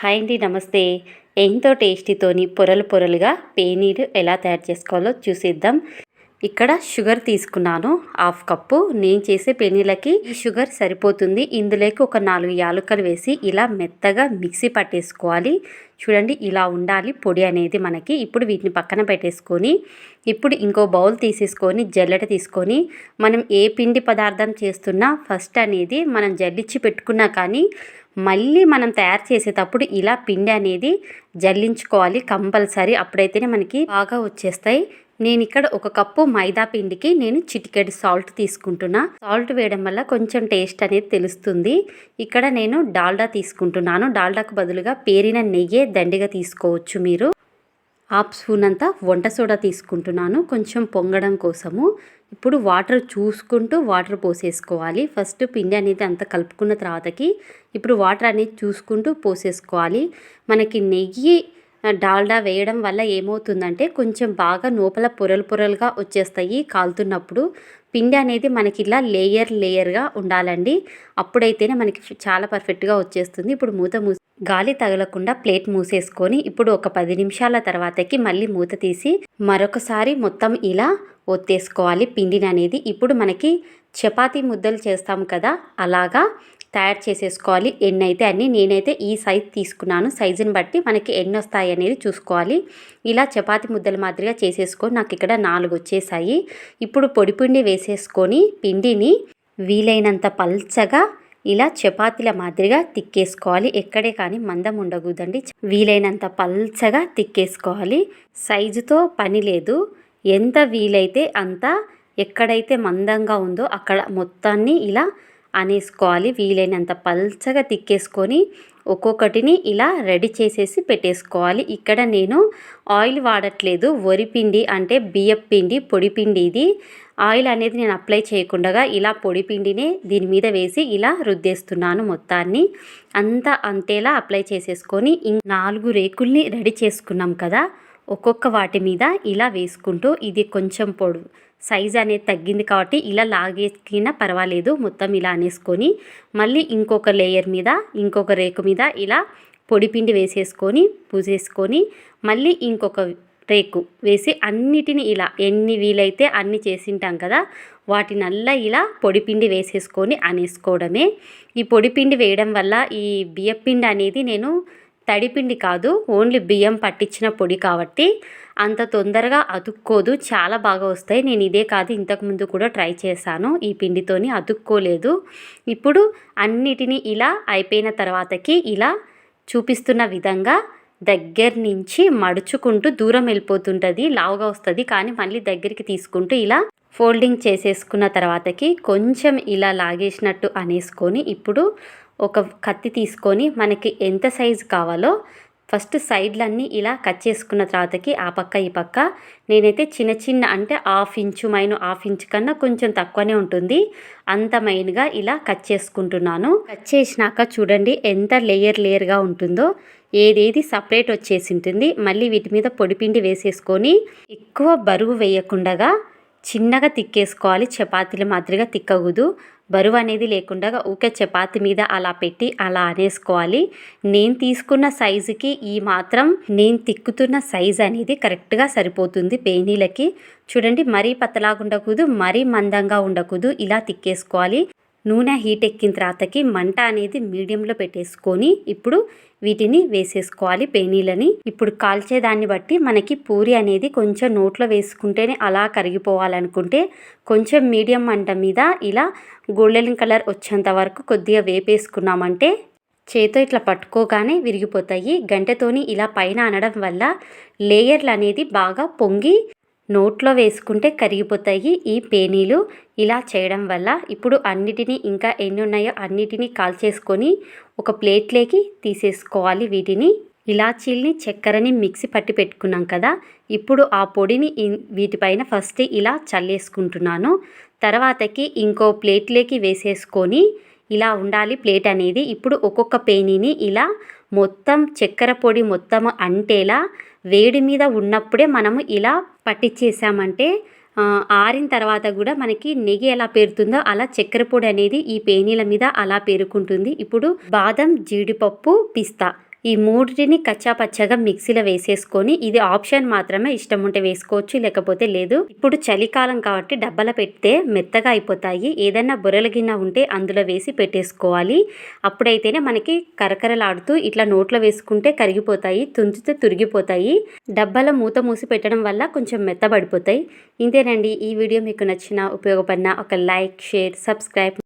Hi అండి నమస్తే. ఎంతో టేస్టీతోని పొరలు పొరలుగా పేనీరు ఎలా తయారు చేసుకోవాలో చూసేద్దాం. ఇక్కడ షుగర్ తీసుకున్నాను హాఫ్ కప్పు. నేను చేసే పెనీలకి షుగర్ సరిపోతుంది. ఇందులోకి ఒక నాలుగు యాలకులు వేసి ఇలా మెత్తగా మిక్సీ పట్టేసుకోవాలి. చూడండి ఇలా ఉండాలి. పొడి అనేది మనకి ఇప్పుడు వీటిని పక్కన పెట్టేసుకొని ఇప్పుడు ఇంకో బౌల్ తీసేసుకొని జల్లెడ తీసుకొని మనం ఏ పిండి పదార్థం చేస్తున్నా ఫస్ట్ అనేది మనం జల్లిచ్చి పెట్టుకున్నా కానీ మళ్ళీ మనం తయారు చేసేటప్పుడు ఇలా పిండి అనేది జల్లించుకోవాలి కంపల్సరీ. అప్పుడైతేనే మనకి బాగా వచ్చేస్తాయి. నేను ఇక్కడ ఒక కప్పు మైదా పిండికి నేను చిటికెడు సాల్ట్ తీసుకుంటున్నా. సాల్ట్ వేయడం వల్ల కొంచెం టేస్ట్ అనేది తెలుస్తుంది. ఇక్కడ నేను డాల్డా తీసుకుంటున్నాను. డాల్డాకు బదులుగా పేరిన నెయ్యే దండిగా తీసుకోవచ్చు మీరు. హాఫ్ స్పూన్ అంతా వంట సోడా తీసుకుంటున్నాను. కొంచెం పొంగడం కోసము. ఇప్పుడు వాటర్ చూసుకుంటూ వాటర్ పోసేసుకోవాలి. ఫస్ట్ పిండి అనేది అంత కలుపుకున్న తర్వాతకి ఇప్పుడు వాటర్ అనేది చూసుకుంటూ పోసేసుకోవాలి. మనకి నెయ్యి డాల్డా వేయడం వల్ల ఏమవుతుందంటే కొంచెం బాగా లోపల పొరలు పొరలుగా వచ్చేస్తాయి కాలుతున్నప్పుడు. పిండి అనేది మనకి ఇలా లేయర్ లేయర్గా ఉండాలండి. అప్పుడైతేనే మనకి చాలా పర్ఫెక్ట్గా వచ్చేస్తుంది. ఇప్పుడు మూత మూసి గాలి తగలకుండా ప్లేట్ మూసేసుకొని ఇప్పుడు ఒక పది నిమిషాల తర్వాతకి మళ్ళీ మూత తీసి మరొకసారి మొత్తం ఇలా ఒత్తేసుకోవాలి. పిండిని అనేది ఇప్పుడు మనకి చపాతీ ముద్దలు చేస్తాం కదా అలాగా తయారు చేసేసుకోవాలి. ఎన్ని అయితే అన్ని నేనైతే ఈ సైజ్ తీసుకున్నాను. సైజుని బట్టి మనకి ఎన్ని వస్తాయి అనేది చూసుకోవాలి. ఇలా చపాతి ముద్దల మాదిరిగా చేసేసుకొని నాకు ఇక్కడ నాలుగు వచ్చేసాయి. ఇప్పుడు పొడి పిండి వేసేసుకొని పిండిని వీలైనంత పల్చగా ఇలా చపాతీల మాదిరిగా తిక్కేసుకోవాలి. ఎక్కడే కానీ మందం ఉండకూడదండి. వీలైనంత పల్చగా తిక్కేసుకోవాలి. సైజుతో పని లేదు. ఎంత వీలైతే అంత ఎక్కడైతే మందంగా ఉందో అక్కడ మొత్తాన్ని ఇలా అనేసుకోవాలి. వీలైనంత పల్చగా తిక్కేసుకొని ఒక్కొక్కటిని ఇలా రెడీ చేసేసి పెట్టేసుకోవాలి. ఇక్కడ నేను ఆయిల్ వాడట్లేదు. వరిపిండి అంటే బియ్యపు పిండి పొడి పిండి ఇది. ఆయిల్ అనేది నేను అప్లై చేయకుండా ఇలా పొడి పిండిని దీని మీద వేసి ఇలా రుద్దేస్తున్నాను మొత్తాన్ని. అంతా అంతేలా అప్లై చేసేసుకొని నాలుగు రేకుల్ని రెడీ చేసుకున్నాం కదా ఒక్కొక్క వాటి మీద ఇలా వేసుకుంటూ ఇది కొంచెం పొడు సైజ్ అనేది తగ్గింది కాబట్టి ఇలా లాగేసినా పర్వాలేదు మొత్తం ఇలా అనేసుకొని మళ్ళీ ఇంకొక లేయర్ మీద ఇంకొక రేకు మీద ఇలా పొడిపిండి వేసేసుకొని పూసేసుకొని మళ్ళీ ఇంకొక రేకు వేసి అన్నిటిని ఇలా ఎన్ని వీలైతే అన్ని చేసింటాం కదా వాటినల్లా ఇలా పొడిపిండి వేసేసుకొని అనేసుకోవడమే. ఈ పొడిపిండి వేయడం వల్ల ఈ బియ్యపిండి అనేది నేను తడిపిండి కాదు ఓన్లీ బియ్యం పట్టించిన పొడి కాబట్టి అంత తొందరగా అతుక్కోదు చాలా బాగా వస్తాయి. నేను ఇదే కాదు ఇంతకుముందు కూడా ట్రై చేశాను ఈ పిండితోని అతుక్కోలేదు. ఇప్పుడు అన్నిటినీ ఇలా అయిపోయిన తర్వాతకి ఇలా చూపిస్తున్న విధంగా దగ్గర నుంచి మడుచుకుంటూ దూరం వెళ్ళిపోతుంటుంది లావుగా వస్తుంది. కానీ మళ్ళీ దగ్గరికి తీసుకుంటూ ఇలా ఫోల్డింగ్ చేసేసుకున్న తర్వాతకి కొంచెం ఇలా లాగేసినట్టు అనేసుకొని ఇప్పుడు ఒక కత్తి తీసుకొని మనకి ఎంత సైజు కావాలో ఫస్ట్ సైడ్లన్నీ ఇలా కట్ చేసుకున్న తర్వాతకి ఆ పక్క ఈ పక్క. నేనైతే చిన్న చిన్న అంటే హాఫ్ ఇంచు మైన్ హాఫ్ ఇంచు కన్నా కొంచెం తక్కువనే ఉంటుంది. అంత మైన్గా ఇలా కట్ చేసుకుంటున్నాను. కట్ చేసినాక చూడండి ఎంత లేయర్ లేయర్గా ఉంటుందో. ఏదేది సపరేట్ వచ్చేసి ఉంటుంది. మళ్ళీ వీటి మీద పొడిపిండి వేసేసుకొని ఎక్కువ బరువు వేయకుండా చిన్నగా తిక్కేసుకోవాలి. చపాతీల మాదిరిగా తిక్కగుదు బరువు అనేది లేకుండా ఊకే చపాతి మీద అలా పెట్టి అలా అనేసుకోవాలి. నేను తీసుకున్న సైజుకి ఈ మాత్రం నేను తిక్కుతున్న సైజ్ అనేది కరెక్ట్గా సరిపోతుంది పేనీలకి. చూడండి మరీ పతలాగా ఉండకూడదు మరీ మందంగా ఉండకూడదు ఇలా తిక్కేసుకోవాలి. నూనె హీట్ ఎక్కిన తర్వాతకి మంట అనేది మీడియంలో పెట్టేసుకొని ఇప్పుడు వీటిని వేసేసుకోవాలి పేనీలని. ఇప్పుడు కాల్చేదాన్ని బట్టి మనకి పూరి అనేది కొంచెం నోట్లో వేసుకుంటేనే అలా కరిగిపోవాలనుకుంటే కొంచెం మీడియం మంట మీద ఇలా గోల్డెన్ కలర్ వచ్చేంత వరకు కొద్దిగా వేపేసుకున్నామంటే చేతో ఇట్లా పట్టుకోగానే విరిగిపోతాయి. గంటతోని ఇలా పైన అనడం వల్ల లేయర్లు అనేది బాగా పొంగి నోట్లో వేసుకుంటే కరిగిపోతాయి ఈ పేనీలు. ఇలా చేయడం వల్ల ఇప్పుడు అన్నిటినీ ఇంకా ఎన్ని ఉన్నాయో అన్నిటినీ కాల్చేసుకొని ఒక ప్లేట్లోకి తీసేసుకోవాలి వీటిని. ఇలాచీల్ని చక్కెరని మిక్సీ పట్టి పెట్టుకున్నాం కదా. ఇప్పుడు ఆ పొడిని వీటిపైన ఫస్ట్ ఇలా చల్లేసుకుంటున్నాను. తర్వాతకి ఇంకో ప్లేట్లోకి వేసేసుకొని ఇలా ఉండాలి ప్లేట్ అనేది. ఇప్పుడు ఒక్కొక్క పేనీని ఇలా మొత్తం చక్కెర పొడి మొత్తం అంటేలా వేడి మీద ఉన్నప్పుడే మనము ఇలా పట్టించేసామంటే ఆరిన తర్వాత కూడా మనకి నెగి ఎలా పేరుతుందో అలా చక్కెర పొడి అనేది ఈ పేనీల మీద అలా పేరుకుంటుంది. ఇప్పుడు బాదం జీడిపప్పు పిస్తా. ఈ మూడింటిని కచ్చా పచ్చగా మిక్సీలో వేసేసుకొని ఇది ఆప్షన్ మాత్రమే ఇష్టం ఉంటే వేసుకోవచ్చు లేకపోతే లేదు. ఇప్పుడు చలికాలం కాబట్టి డబ్బాలో పెడితే మెత్తగా అయిపోతాయి. ఏదైనా బొరల గిన్నె ఉంటే అందులో వేసి పెట్టేసుకోవాలి. అప్పుడైతేనే మనకి కరకరలాడుతూ ఇట్లా నోట్లో వేసుకుంటే కరిగిపోతాయి తుంచితే తురిగిపోతాయి. డబ్బాలో మూత మూసి పెట్టడం వల్ల కొంచెం మెత్తబడిపోతాయి. ఇంతేనండి. ఈ వీడియో మీకు నచ్చిన ఉపయోగపడిన ఒక లైక్ షేర్ సబ్స్క్రైబ్